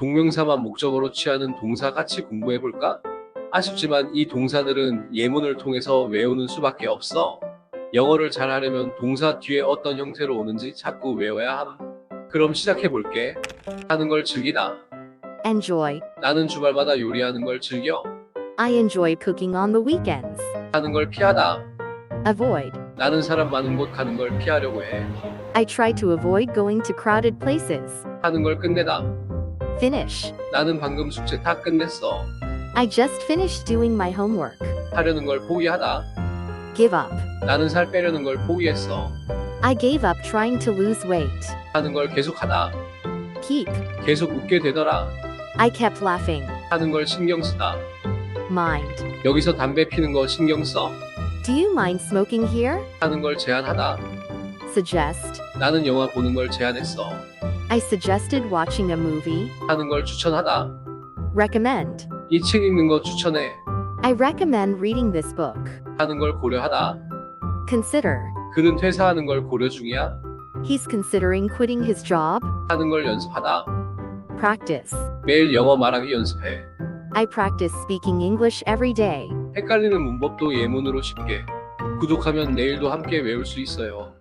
동명사만 목적으로 취하는 동사 같이 공부해 볼까? 아쉽지만 이 동사들은 예문을 통해서 외우는 수밖에 없어. 영어를 잘하려면 동사 뒤에 어떤 형태로 오는지 자꾸 외워야 함. 그럼 시작해 볼게. 하는 걸 즐기다. Enjoy. 나는 주말마다 요리하는 걸 즐겨. I enjoy cooking on the weekends. 하는 걸 피하다. Avoid. 나는 사람 많은 곳 가는 걸 피하려고 해. I try to avoid going to crowded places. 하는 걸 끝내다. Finish. 나는 방금 숙제 다 끝냈어. I just finished doing my homework. 하려는 걸 포기하다. Give up. 나는 살 빼려는 걸 포기했어. I gave up trying to lose weight. 하는 걸 계속하다. Keep. 계속 웃게 되더라. I kept laughing. 하는 걸 신경 쓰다. Mind. 여기서 담배 피는 거 신경 써. Do you mind smoking here? 하는 걸 제안하다. Suggest. 나는 영화 보는 걸 제안했어. I suggested watching a movie. 하는 걸 추천하다. Recommend. 이 책 읽는 거 추천해. I recommend reading this book. 하는 걸 고려하다. Consider. 그는 퇴사하는 걸 고려 중이야. He's considering quitting his job. 하는 걸 연습하다. Practice. 매일 영어 말하기 연습해. I practice speaking English every day. 헷갈리는 문법도 예문으로 쉽게. 구독하면 내일도 함께 외울 수 있어요.